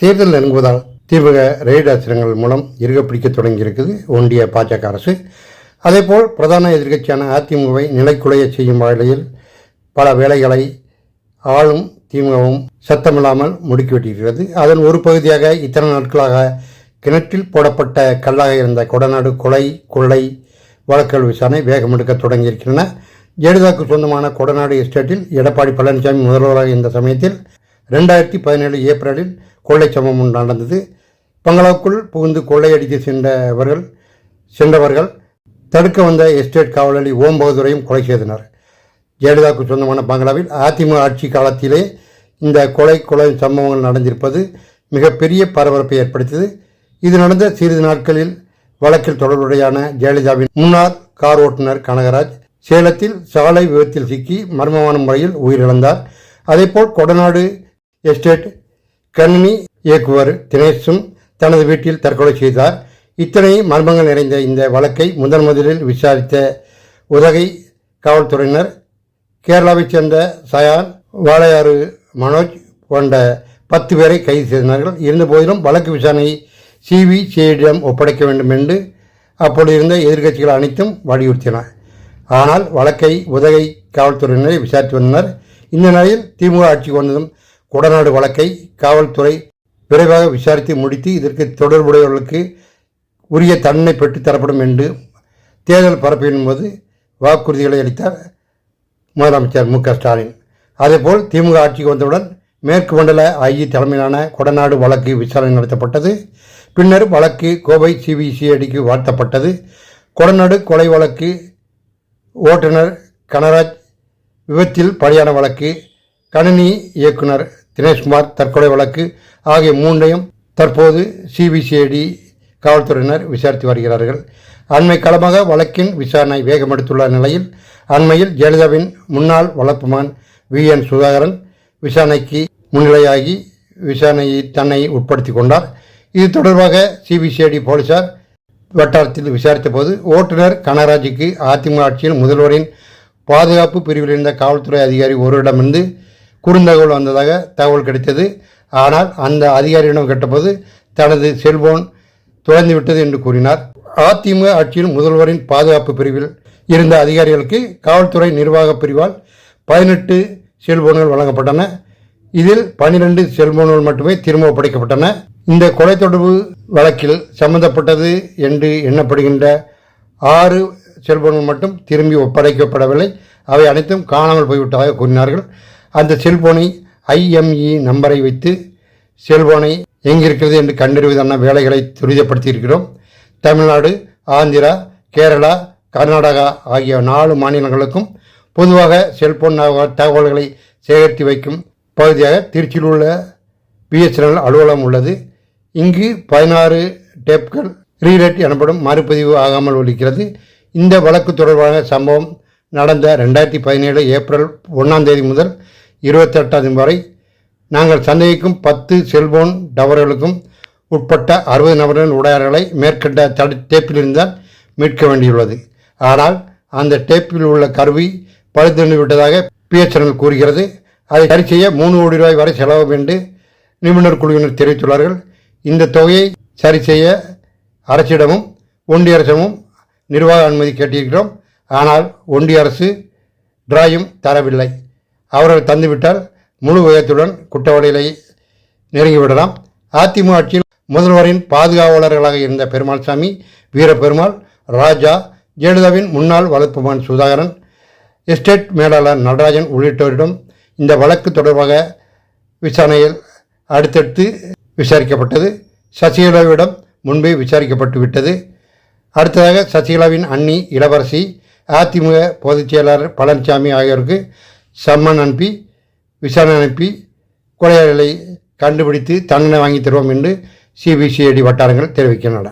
தேர்தல் நெருங்குவதால் தீவிர ரெய்டு அஸ்திரங்கள் மூலம் இருக பிடிக்க தொடங்கியிருக்குது ஒன்றிய பாஜக அரசு. அதேபோல் பிரதான எதிர்க்கட்சியான அதிமுகவை நிலைக்குலைய செய்யும் வகையில் பல வேலைகளை ஆளும் திமுகவும் சத்தமில்லாமல் முடுக்கிவிட்டிருக்கிறது. அதன் ஒரு பகுதியாக இத்தனை நாட்களாக கிணற்றில் போடப்பட்ட கல்லாக இருந்த கொடநாடு கொலை கொள்ளை வழக்குகள் விசாரணை வேகமெடுக்க தொடங்கியிருக்கின்றன. ஜெயலலிதாவுக்கு சொந்தமான கொடநாடு எஸ்டேட்டில் எடப்பாடி பழனிசாமி முதல்வராக இருந்த சமயத்தில் ரெண்டாயிரத்தி பதினேழு ஏப்ரலில் கொள்ளை சம்பவம் ஒன்று நடந்தது. பங்களாவுக்குள் புகுந்து கொள்ளையடித்து சென்றவர்கள் சென்றவர்கள் தடுக்க வந்த எஸ்டேட் காவலாளி ஓம் பகதூரையும் கொலை செய்தனர். ஜெயலலிதாவுக்கு சொந்தமான பங்களாவில் அதிமுக ஆட்சி காலத்திலே இந்த கொலை கொலை சம்பவங்கள் நடந்திருப்பது மிகப்பெரிய பரபரப்பை ஏற்படுத்தியது. இது நடந்த சிறிது நாட்களில் வழக்கில் தொடர்புடையான ஜெயலலிதாவின் முன்னாள் கார் ஓட்டுநர் கனகராஜ் சேலத்தில் சாலை விபத்தில் சிக்கி மர்மமான முறையில் உயிரிழந்தார். அதேபோல் கொடநாடு எஸ்டேட் கணினி இயக்குவர் தினேஷும் தனது வீட்டில் தற்கொலை செய்தார். இத்தனை மர்மங்கள் நிறைந்த இந்த வழக்கை முதன் முதலில் விசாரித்த உதகை காவல்துறையினர் கேரளாவைச் சேர்ந்த சயான் வாளையாறு மனோஜ் போன்ற பத்து பேரை கைது செய்தனார்கள் இருந்தபோதிலும் வழக்கு விசாரணையை சிபிசிஐடியிடம் ஒப்படைக்க வேண்டும் என்று அப்போது இருந்த எதிர்க்கட்சிகள் அனைத்தும் வலியுறுத்தின. ஆனால் வழக்கை உதகை காவல்துறையினரை விசாரித்து வந்தனர். இந்த நிலையில் திமுக ஆட்சிக்கு வந்ததும் கொடநாடு வழக்கை காவல்துறை விரைவாக விசாரித்து முடித்து இதற்கு தொடர்புடையவர்களுக்கு உரிய தண்டனை பெற்றுத் தரப்படும் என்று தேர்தல் பரப்பின் போது வாக்குறுதிகளை அளித்தார் முதலமைச்சர் மு க ஸ்டாலின். அதேபோல் திமுக ஆட்சிக்கு வந்தவுடன் மேற்கு மண்டல ஐஜி தலைமையிலான கொடநாடு வழக்கு விசாரணை நடத்தப்பட்டது. பின்னர் வழக்கு கோவை சிபிசிஐடிக்கு வாழ்த்தப்பட்டது கொடநாடு கொலை வழக்கு ஓட்டுநர் கனராஜ் விபத்தில் பலியான வழக்கு கணினி இயக்குனர் தினேஷ்குமார் தற்கொலை வழக்கு ஆகிய மூன்றையும் தற்போது சிபிசிஐடி காவல்துறையினர் விசாரித்து வருகிறார்கள். அண்மை காலமாக வழக்கின் விசாரணை வேகமெடுத்துள்ள நிலையில் அண்மையில் ஜெயலலிதாவின் முன்னாள் வளர்ப்புமான் வி என் சுதாகரன் விசாரணைக்கு முன்னிலையாகி விசாரணையை தன்னை உட்படுத்தி கொண்டார். இது தொடர்பாக சிபிசிஐடி போலீசார் வட்டாரத்தில் விசாரித்த போது ஓட்டுநர் கனராஜுக்கு அதிமுக ஆட்சியில் முதல்வரின் பாதுகாப்பு பிரிவில் இருந்த காவல்துறை அதிகாரி ஒருவரிடமிருந்து குறுந்தகவல் வந்ததாக தகவல் கிடைத்தது. ஆனால் அந்த அதிகாரியிடம் கேட்டபோது தனது செல்போன் தொலைந்து விட்டது என்று கூறினார். அதிமுக ஆட்சியில் முதல்வரின் பாதுகாப்பு பிரிவில் இருந்த அதிகாரிகளுக்கு காவல்துறை நிர்வாக பிரிவால் பதினெட்டு செல்போன்கள் வழங்கப்பட்டன. இதில் பனிரெண்டு செல்போன்கள் மட்டுமே திரும்ப ஒப்படைக்கப்பட்டன. இந்த கொலை தொடர்பு வழக்கில் சம்பந்தப்பட்டது என்று எண்ணப்படுகின்ற ஆறு செல்போன்கள் மட்டும் திரும்பி ஒப்படைக்கப்படவில்லை. அவை அனைத்தும் காணாமல் போய்விட்டதாக கூறினார்கள். அந்த செல்போனை ஐஎம்இ நம்பரை வைத்து செல்போனை எங்கிருக்கிறது என்று கண்டறிவதான வேலைகளை துரிதப்படுத்தியிருக்கிறோம். தமிழ்நாடு ஆந்திரா கேரளா கர்நாடகா ஆகிய நாலு மாநிலங்களுக்கும் பொதுவாக செல்போன் தகவல்களை சேகரித்து வைக்கும் பகுதியாக திருச்சியில் உள்ள பிஎஸ்என்எல் அலுவலகம் உள்ளது. இங்கு பதினாறு டேப்கள் ரீரேட் எனப்படும் மறுபதிவு ஆகாமல் ஒழிக்கிறது இந்த வழக்கு தொடர்பான சம்பவம் நடந்த ரெண்டாயிரத்தி பதினேழு ஏப்ரல் ஒன்றாம் தேதி முதல் இருபத்தெட்டாம் தேதி வரை நாங்கள் சந்தேகிக்கும் பத்து செல்போன் டவர்களுக்கும் உட்பட்ட அறுபது நபர்களின் உடையாளர்களை மேற்கண்ட தடு டேப்பிலிருந்தால் மீட்க வேண்டியுள்ளது. ஆனால் அந்த டேப்பில் உள்ள கருவி பழுதென்று விட்டதாக பிஎஸ்என்எல் கூறுகிறது. அதை சரி செய்ய மூணு கோடி ரூபாய் வரை செலவு என்று நிபுணர் குழுவினர் தெரிவித்துள்ளார்கள். இந்த தொகையை சரி செய்ய அரசிடமும் ஒன்றிய அரசமும் நிர்வாக அனுமதி கேட்டிருக்கிறோம். ஆனால் ஒன்றிய அரசு டிராயும் தரவில்லை. அவர்கள் தந்துவிட்டால் முழு உயரத்துடன் குற்றவாளிகளை நெருங்கிவிடலாம் அதிமுக ஆட்சியில் முதல்வரின் பாதுகாவலர்களாக இருந்த பெருமாள்சாமி வீரபெருமாள் ராஜா ஜெயலலிதாவின் முன்னாள் வளர்ப்புமான் சுதாகரன் எஸ்டேட் மேலாளர் நடராஜன் உள்ளிட்டோரிடம் இந்த வழக்கு தொடர்பாக விசாரணையில் அடுத்தடுத்து விசாரிக்கப்பட்டது. சசிகலாவிடம் முன்பே விசாரிக்கப்பட்டு விட்டது. அடுத்ததாக சசிகலாவின் அண்ணி இளவரசி அதிமுக பொதுச் செயலாளர் பழனிசாமி ஆகியோருக்கு சம்மன் அனுப்பி விசாரணை அனுப்பி கொலையாளிகளை கண்டுபிடித்து தண்டனை வாங்கி தருவோம் என்று சிபிசிஐடி வட்டாரங்கள் தெரிவிக்கின்றன.